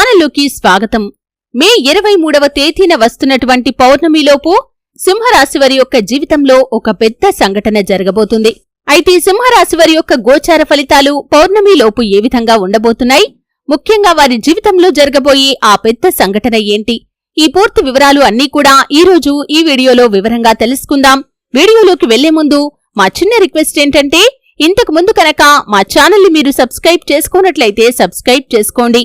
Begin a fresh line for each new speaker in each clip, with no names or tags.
ఛానల్లోకి స్వాగతం. మే ఇరవై మూడవ తేదీన వస్తున్నటువంటి పౌర్ణమిలోపు సింహరాశివారి యొక్క జీవితంలో ఒక పెద్ద సంఘటన జరగబోతుంది. అయితే సింహరాశివారి యొక్క గోచార ఫలితాలు పౌర్ణమిలోపు ఏ విధంగా ఉండబోతున్నాయి? ముఖ్యంగా వారి జీవితంలో జరగబోయే ఆ పెద్ద సంఘటన ఏంటి? ఈ పూర్తి వివరాలు అన్నీ కూడా ఈ రోజు ఈ వీడియోలో వివరంగా తెలుసుకుందాం. వీడియోలోకి వెళ్ళే ముందు మా చిన్న రిక్వెస్ట్ ఏంటంటే ఇంతకు ముందు కనుక మా ఛానల్ని మీరు సబ్స్క్రైబ్ చేసుకున్నట్లయితే సబ్స్క్రైబ్ చేసుకోండి.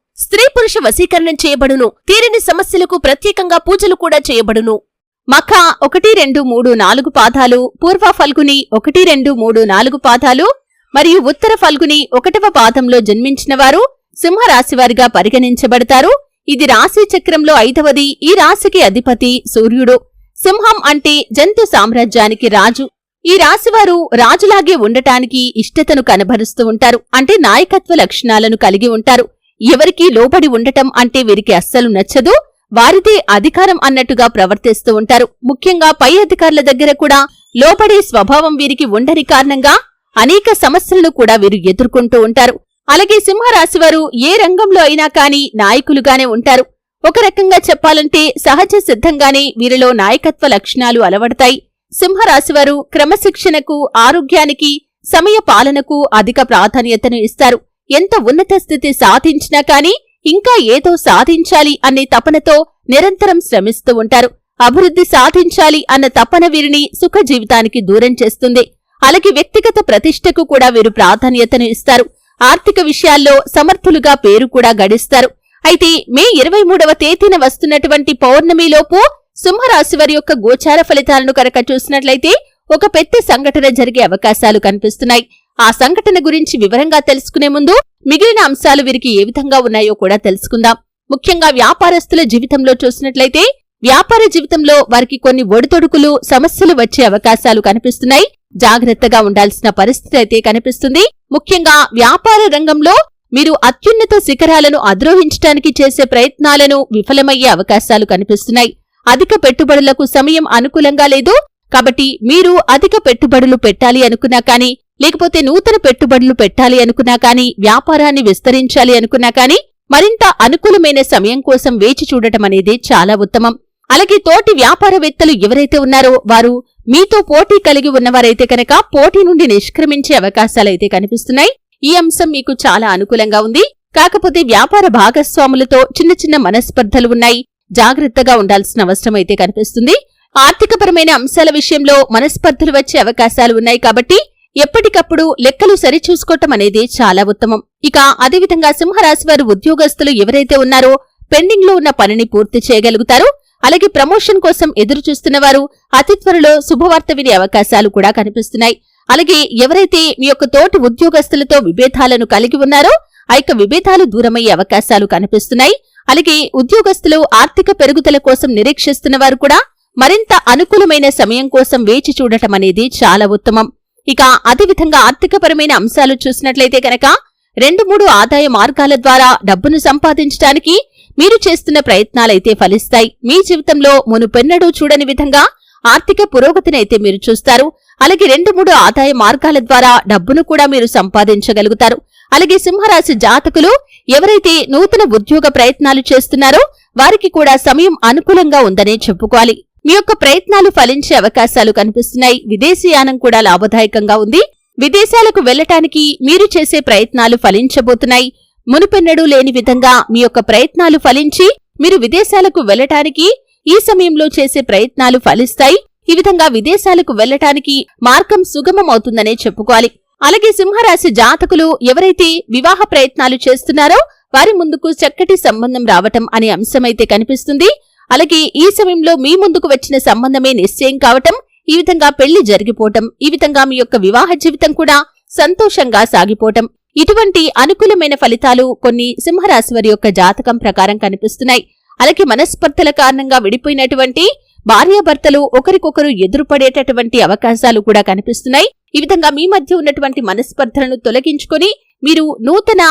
స్త్రీ పురుష వశీకరణం చేయబడును. తీరని సమస్యలకు ప్రత్యేకంగా పూజలు కూడా చేయబడును. మఖ ఒకటి రెండు మూడు నాలుగు పాదాలు పూర్వ ఫల్గుని ఒకటి రెండు మూడు నాలుగు పాదాలు మరియు ఉత్తర ఫల్గుని ఒకటవ పాదంలో జన్మించినవారు సింహరాశివారిగా పరిగణించబడతారు. ఇది రాశి చక్రంలో ఐదవది. ఈ రాశికి అధిపతి సూర్యుడు. సింహం అంటే జంతు సామ్రాజ్యానికి రాజు. ఈ రాశివారు రాజులాగే ఉండటానికి ఇష్టతను కనబరుస్తూ ఉంటారు. అంటే నాయకత్వ లక్షణాలను కలిగి ఉంటారు. ఎవరికీ లోబడి ఉండటం అంటే వీరికి అస్సలు నచ్చదు. వారిదే అధికారం అన్నట్టుగా ప్రవర్తిస్తూ ఉంటారు. ముఖ్యంగా పై అధికారుల దగ్గర కూడా లోపడే స్వభావం వీరికి ఉండని కారణంగా అనేక సమస్యలను కూడా వీరు ఎదుర్కొంటూ ఉంటారు. అలాగే సింహరాశివారు ఏ రంగంలో అయినా కాని నాయకులుగానే ఉంటారు. ఒక రకంగా చెప్పాలంటే సహజ సిద్ధంగానే వీరిలో నాయకత్వ లక్షణాలు అలవడతాయి. సింహరాశివారు క్రమశిక్షణకు ఆరోగ్యానికి సమయ పాలనకు అధిక ప్రాధాన్యతను ఇస్తారు. ఎంత ఉన్నత స్థితి సాధించినా కానీ ఇంకా ఏదో సాధించాలి అనే తపనతో నిరంతరం శ్రమిస్తూ ఉంటారు. అభివృద్ధి సాధించాలి అన్న తపన వీరిని సుఖ జీవితానికి దూరం చేస్తుంది. అలాగే వ్యక్తిగత ప్రతిష్టకు కూడా వీరు ప్రాధాన్యతను ఇస్తారు. ఆర్థిక విషయాల్లో సమర్థులుగా పేరు కూడా గడిస్తారు. అయితే మే ఇరవై మూడవ తేదీన వస్తున్నటువంటి పౌర్ణమిలోపు సింహరాశి వారి యొక్క గోచార ఫలితాలను కనుక చూసినట్లయితే ఒక పెద్ద సంఘటన జరిగే అవకాశాలు కనిపిస్తున్నాయి. ఆ సంఘటన గురించి వివరంగా తెలుసుకునే ముందు మిగిలిన అంశాలు వీరికి ఏ విధంగా ఉన్నాయో కూడా తెలుసుకుందాం. ముఖ్యంగా వ్యాపారస్తుల జీవితంలో చూసినట్లయితే వ్యాపార జీవితంలో వారికి కొన్ని ఒడితొడుకులు సమస్యలు వచ్చే అవకాశాలు కనిపిస్తున్నాయి. జాగ్రత్తగా ఉండాల్సిన పరిస్థితి అయితే కనిపిస్తుంది. ముఖ్యంగా వ్యాపార రంగంలో మీరు అత్యున్నత శిఖరాలను అధిరోహించడానికి చేసే ప్రయత్నాలను విఫలమయ్యే అవకాశాలు కనిపిస్తున్నాయి. అధిక పెట్టుబడులకు సమయం అనుకూలంగా లేదు. కాబట్టి మీరు అధిక పెట్టుబడులు పెట్టాలి అనుకున్నా కానీ లేకపోతే నూతన పెట్టుబడులు పెట్టాలి అనుకున్నా కానీ వ్యాపారాన్ని విస్తరించాలి అనుకున్నా కానీ మరింత అనుకూలమైన సమయం కోసం వేచి చూడటం అనేది చాలా ఉత్తమం. అలాగే తోటి వ్యాపారవేత్తలు ఎవరైతే ఉన్నారో వారు మీతో పోటీ కలిగి ఉన్నవారైతే కనుక పోటీ నుండి నిష్క్రమించే అవకాశాలైతే కనిపిస్తున్నాయి. ఈ అంశం మీకు చాలా అనుకూలంగా ఉంది. కాకపోతే వ్యాపార భాగస్వాములతో చిన్న చిన్న మనస్పర్ధలు ఉన్నాయి. జాగ్రత్తగా ఉండాల్సిన అవసరం అయితే కనిపిస్తుంది. ఆర్థికపరమైన అంశాల విషయంలో మనస్పర్ధలు వచ్చే అవకాశాలు ఉన్నాయి కాబట్టి ఎప్పటికప్పుడు లెక్కలు సరిచూసుకోవటం అనేది చాలా ఉత్తమం. ఇక అదేవిధంగా సింహరాశి వారు ఉద్యోగస్తులు ఎవరైతే ఉన్నారో పెండింగ్లో ఉన్న పనిని పూర్తి చేయగలుగుతారు. అలాగే ప్రమోషన్ కోసం ఎదురు చూస్తున్న వారు అతి త్వరలో శుభవార్త వినే అవకాశాలు కూడా కనిపిస్తున్నాయి. అలాగే ఎవరైతే మీ యొక్క తోటి ఉద్యోగస్తులతో విభేదాలను కలిగి ఉన్నారో ఆ యొక్క విభేదాలు దూరమయ్యే అవకాశాలు కనిపిస్తున్నాయి. అలాగే ఉద్యోగస్తులు ఆర్థిక పెరుగుదల కోసం నిరీక్షిస్తున్న వారు కూడా మరింత అనుకూలమైన సమయం కోసం వేచి చూడటం అనేది చాలా ఉత్తమం. ఇక అదేవిధంగా ఆర్థికపరమైన అంశాలు చూసినట్లయితే కనుక రెండు మూడు ఆదాయ మార్గాల ద్వారా డబ్బును సంపాదించడానికి మీరు చేస్తున్న ప్రయత్నాలైతే ఫలిస్తాయి. మీ జీవితంలో మునుపెన్నడూ చూడని విధంగా ఆర్థిక పురోగతినైతే మీరు చూస్తారు. అలాగే రెండు మూడు ఆదాయ మార్గాల ద్వారా డబ్బును కూడా మీరు సంపాదించగలుగుతారు. అలాగే సింహరాశి జాతకులు ఎవరైతే నూతన ఉద్యోగ ప్రయత్నాలు చేస్తున్నారో వారికి కూడా సమయం అనుకూలంగా ఉందనే చెప్పుకోవాలి. మీ యొక్క ప్రయత్నాలు ఫలించే అవకాశాలు కనిపిస్తున్నాయి. విదేశీయానం కూడా లాభదాయకంగా ఉంది. విదేశాలకు వెళ్ళటానికి మీరు చేసే ప్రయత్నాలు ఫలించబోతున్నాయి. మునుపెన్నడూ లేని విధంగా మీ యొక్క ప్రయత్నాలు ఫలించి మీరు విదేశాలకు వెళ్ళటానికి ఈ సమయంలో చేసే ప్రయత్నాలు ఫలిస్తాయి. ఈ విధంగా విదేశాలకు వెళ్ళటానికి మార్గం సుగమం అవుతుందనే చెప్పుకోవాలి. అలాగే సింహరాశి జాతకులు ఎవరైతే వివాహ ప్రయత్నాలు చేస్తున్నారో వారి ముందుకు చక్కటి సంబంధం రావటం అనే అంశమైతే కనిపిస్తుంది. అలాగే ఈ సమయంలో మీ ముందుకు వచ్చిన సంబంధమే నిశ్చయం కావటం ఈ విధంగా పెళ్ళి జరిగిపోవటం ఈ విధంగా మీ యొక్క వివాహ జీవితం కూడా సంతోషంగా సాగిపోవటం. ఇటువంటి అనుకూలమైన ఫలితాలు కొన్ని సింహరాశి వారి యొక్క జాతకం ప్రకారం కనిపిస్తున్నాయి. అలాగే మనస్పర్ధల కారణంగా విడిపోయినటువంటి భార్యాభర్తలు ఒకరికొకరు ఎదురుపడేటటువంటి అవకాశాలు కూడా కనిపిస్తున్నాయి. ఈ విధంగా మీ మధ్య ఉన్నటువంటి మనస్పర్ధలను తొలగించుకొని మీరు నూతన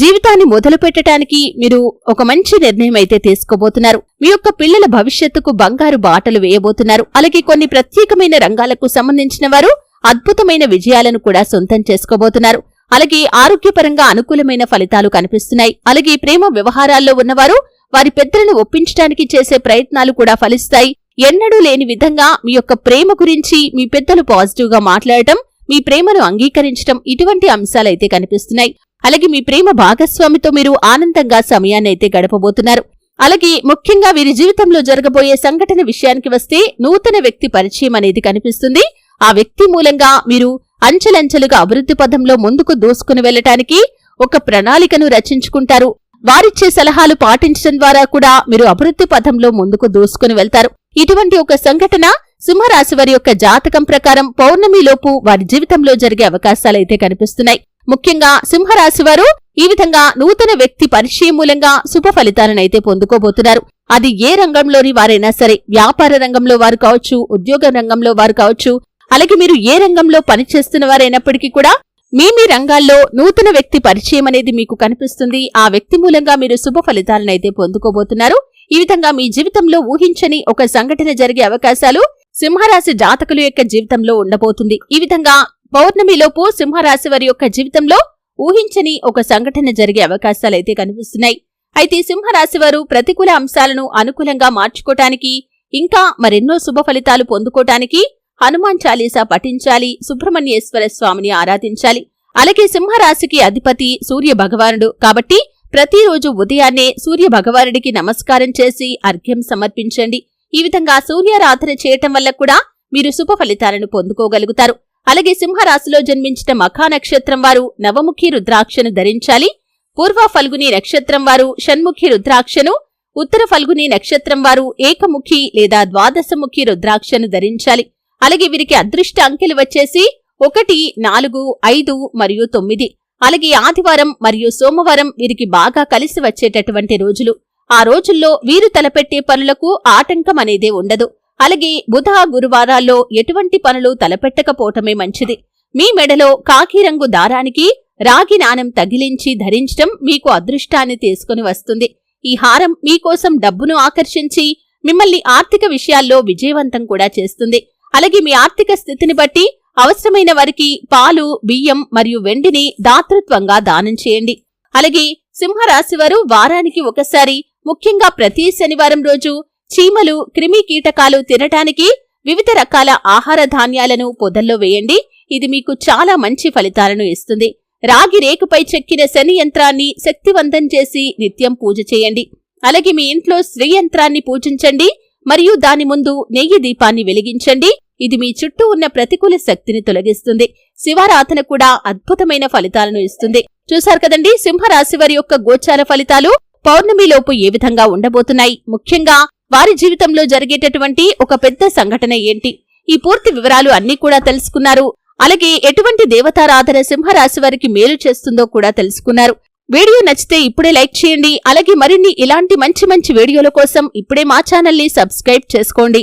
జీవితాన్ని మొదలుపెట్టడానికి మీరు ఒక మంచి నిర్ణయం అయితే తీసుకోబోతున్నారు. మీ యొక్క పిల్లల భవిష్యత్తుకు బంగారు బాటలు వేయబోతున్నారు. అలాగే కొన్ని ప్రత్యేకమైన రంగాలకు సంబంధించిన వారు అద్భుతమైన విజయాలను కూడా సొంతం చేసుకోబోతున్నారు. అలాగే ఆరోగ్యపరంగా అనుకూలమైన ఫలితాలు కనిపిస్తున్నాయి. అలాగే ప్రేమ వ్యవహారాల్లో ఉన్నవారు వారి పెద్దలను ఒప్పించడానికి చేసే ప్రయత్నాలు కూడా ఫలిస్తాయి. ఎన్నడూ లేని విధంగా మీ యొక్క ప్రేమ గురించి మీ పెద్దలు పాజిటివ్గా మాట్లాడటం మీ ప్రేమను అంగీకరించడం ఇటువంటి అంశాలైతే కనిపిస్తున్నాయి. అలాగే మీ ప్రేమ భాగస్వామితో మీరు ఆనందంగా సమయాన్ని అయితే గడపబోతున్నారు. అలాగే ముఖ్యంగా వీరి జీవితంలో జరగబోయే సంఘటన విషయానికి వస్తే నూతన వ్యక్తి పరిచయం అనేది కనిపిస్తుంది. ఆ వ్యక్తి మూలంగా మీరు అంచెలంచెలుగా అభివృద్ధి పథంలో ముందుకు దూసుకుని వెళ్ళటానికి ఒక ప్రణాళికను రచించుకుంటారు. వారిచ్చే సలహాలు పాటించడం ద్వారా కూడా మీరు అభివృద్ధి పథంలో ముందుకు దూసుకుని వెళ్తారు. ఇటువంటి ఒక సంఘటన సింహరాశి వారి యొక్క జాతకం ప్రకారం పౌర్ణమిలోపు వారి జీవితంలో జరిగే అవకాశాలైతే కనిపిస్తున్నాయి. ముఖ్యంగా సింహరాశి వారు ఈ విధంగా నూతన వ్యక్తి పరిచయం మూలంగా శుభ ఫలితాలనైతే పొందుకోబోతున్నారు. అది ఏ రంగంలోని వారైనా సరే వ్యాపార రంగంలో వారు కావచ్చు ఉద్యోగ రంగంలో వారు కావచ్చు అలాగే మీరు ఏ రంగంలో పనిచేస్తున్న వారైనప్పటికీ కూడా మీ మీ రంగాల్లో నూతన వ్యక్తి పరిచయం అనేది మీకు కనిపిస్తుంది. ఆ వ్యక్తి మూలంగా మీరు శుభ ఫలితాలనైతే పొందుకోబోతున్నారు. ఈ విధంగా మీ జీవితంలో ఊహించని ఒక సంఘటన జరిగే అవకాశాలు సింహరాశి జాతకుల యొక్క జీవితంలో ఉండబోతుంది. ఈ విధంగా పౌర్ణమిలోపు సింహరాశి వారి యొక్క జీవితంలో ఊహించని ఒక సంఘటన జరిగే అవకాశాలైతే కనిపిస్తున్నాయి. అయితే సింహరాశి వారు ప్రతికూల అంశాలను అనుకూలంగా మార్చుకోటానికి ఇంకా మరెన్నో శుభ ఫలితాలు పొందుకోటానికి హనుమాన్ చాలీసా పఠించాలి సుబ్రహ్మణ్యేశ్వర స్వామిని ఆరాధించాలి. అలాగే సింహరాశికి అధిపతి సూర్య భగవానుడు కాబట్టి ప్రతిరోజు ఉదయాన్నే సూర్య భగవానుడికి నమస్కారం చేసి అర్ఘ్యం సమర్పించండి. ఈ విధంగా సూర్యారాధన చేయటం వల్ల కూడా మీరు శుభ ఫలితాలను పొందుకోగలుగుతారు. అలాగే సింహరాశిలో జన్మించిన మఖా నక్షత్రం వారు నవముఖి రుద్రాక్షను ధరించాలి. పూర్వ ఫల్గుని నక్షత్రం వారు షణ్ముఖి రుద్రాక్షను ఉత్తర ఫల్గుని నక్షత్రం వారు ఏకముఖి లేదా ద్వాదశముఖి రుద్రాక్షను ధరించాలి. అలాగే వీరికి అదృష్ట అంకెలు వచ్చేసి ఒకటి నాలుగు ఐదు మరియు తొమ్మిది. అలాగే ఆదివారం మరియు సోమవారం వీరికి బాగా కలిసి వచ్చేటటువంటి రోజులు. ఆ రోజుల్లో వీరు తలపెట్టే పనులకు ఆటంకం అనేదే ఉండదు. అలాగే బుధ గురువారాల్లో ఎటువంటి పనులు తలపెట్టకపోవటమే మంచిది. మీ మెడలో కాకిరంగు దారానికి రాగి నాణం తగిలించి ధరించటం మీకు అదృష్టాన్ని తీసుకుని వస్తుంది. ఈ హారం మీకోసం డబ్బును ఆకర్షించి మిమ్మల్ని ఆర్థిక విషయాల్లో విజయవంతం కూడా చేస్తుంది. అలాగే మీ ఆర్థిక స్థితిని బట్టి అవసరమైన వారికి పాలు బియ్యం మరియు వెండిని దాతృత్వంగా దానం చేయండి. అలాగే సింహరాశి వారు వారానికి ఒకసారి ముఖ్యంగా ప్రతి శనివారం రోజు చీమలు క్రిమి కీటకాలు తినటానికి వివిధ రకాల ఆహార ధాన్యాలను పొదల్లో వేయండి. ఇది మీకు చాలా మంచి ఫలితాలను ఇస్తుంది. రాగి రేకుపై చెక్కిన శని యంత్రాన్ని శక్తివంతం చేసి నిత్యం పూజ చేయండి. అలాగే మీ ఇంట్లో శ్రీ యంత్రాన్ని పూజించండి. మరియు దాని ముందు నెయ్యి దీపాన్ని వెలిగించండి. ఇది మీ చుట్టూ ఉన్న ప్రతికూల శక్తిని తొలగిస్తుంది. శివారాధన కూడా అద్భుతమైన ఫలితాలను ఇస్తుంది. చూశారు కదండి సింహరాశి వారి యొక్క గోచార ఫలితాలు. పౌర్ణమిలోపు ఏ విధంగా ఉండబోతున్నాయి? ముఖ్యంగా వారి జీవితంలో జరిగేటటువంటి ఒక పెద్ద సంఘటన ఏంటి? ఈ పూర్తి వివరాలు అన్నీ కూడా తెలుసుకున్నారు. అలాగే ఎటువంటి దేవతారాధన సింహరాశి వారికి మేలు చేస్తుందో కూడా తెలుసుకున్నారు. వీడియో నచ్చితే ఇప్పుడే లైక్ చేయండి. అలాగే మరిన్ని ఇలాంటి మంచి మంచి వీడియోల కోసం ఇప్పుడే మా ఛానల్ని సబ్స్క్రైబ్ చేసుకోండి.